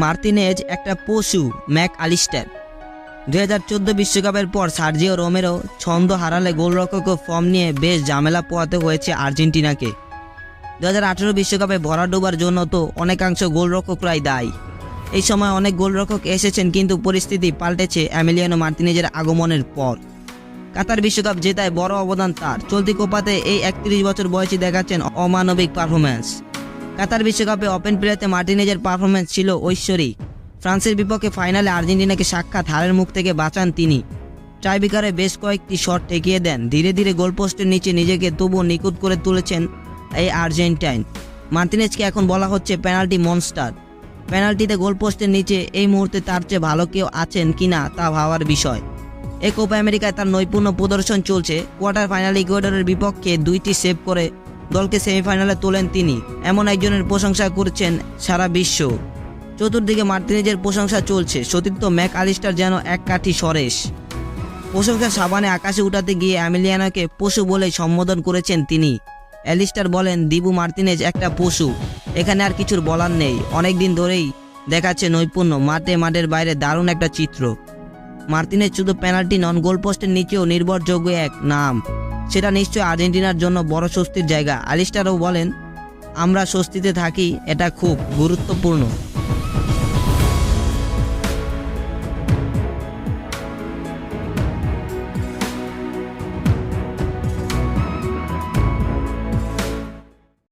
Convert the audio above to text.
Martinez একটা পশু, Mac Alistair দু হাজার চোদ্দ বিশ্বকাপের পর সার্জিও রোমেরো ছন্দ হারালে গোলরক্ষক ফর্ম নিয়ে বেশ ঝামেলা পোয়াতে হয়েছে আর্জেন্টিনাকে। দু হাজার আঠেরো বিশ্বকাপে ভরা ডোবার জন্য তো অনেকাংশ গোলরক্ষকরাই দায়ী। এই সময় অনেক গোলরক্ষক এসেছেন, কিন্তু পরিস্থিতি পাল্টেছে অ্যামিলিয়ানো মার্তিনেজের আগমনের পর। কাতার বিশ্বকাপ জেতায় বড় অবদান তার। চলতি কোপাতে এই একত্রিশ বছর বয়সী দেখাচ্ছেন অমানবিক পারফরম্যান্স। কাতার বিশ্বকাপে ওপেন প্লেয়ারতে মার্টিনেজের পারফরমেন্স ছিল ঐশ্বরিক। ফ্রান্সের বিপক্ষে ফাইনালে আর্জেন্টিনাকে সাক্ষাৎ হারের মুখ থেকে বাঁচান তিনি। টাইবিকারে বেশ কয়েকটি শট ঠেকিয়ে দেন। ধীরে ধীরে গোলপোস্টের নিচে নিজেকে তবুও নিখুঁত করে তুলেছেন এই আর্জেন্টাইন। মার্টিনেজকে এখন বলা হচ্ছে পেনাল্টি মনস্টার। পেনাল্টিতে গোলপোস্টের নিচে এই মুহূর্তে তার চেয়ে ভালো কেউ আছেন কি না তা ভাবার বিষয়। এ কোপা আমেরিকায় তার নৈপুণ্য প্রদর্শন চলছে। কোয়ার্টার ফাইনাল ইকুয়েডরের বিপক্ষে দুইটি সেভ করে দলকে সেমিফাইনালে তোলেন তিনি। এমন একজনের প্রশংসা করছেন সারা বিশ্ব। চতুর্দিকে মার্টিনেজের প্রশংসা চলছে। সতীর্থ ম্যাক আলিস্টার যেন এক কাঠি সরেশ প্রশংসা সাবানে আকাশে উঠাতে গিয়ে অ্যামিলিয়ানাকে পশু বলে সম্বোধন করেছেন তিনি। অ্যালিস্টার বলেন, দিবু মার্টিনেজ একটা পশু। এখানে আর কিছুর বলার নেই। অনেক দিন ধরেই দেখাচ্ছে নৈপুণ্য। মাঠে মাঠের বাইরে দারুণ একটা চিত্র। মার্টিনেজ শুধু পেনাল্টি নন, গোলপোস্টের নিচেও নির্ভরযোগ্য এক নাম। সেটা নিশ্চয়ই আর্জেন্টিনার জন্য বড় স্বস্তির জায়গা। আলিস্টারও বলেন, আমরা স্বস্তিতে থাকি, এটা খুব গুরুত্বপূর্ণ।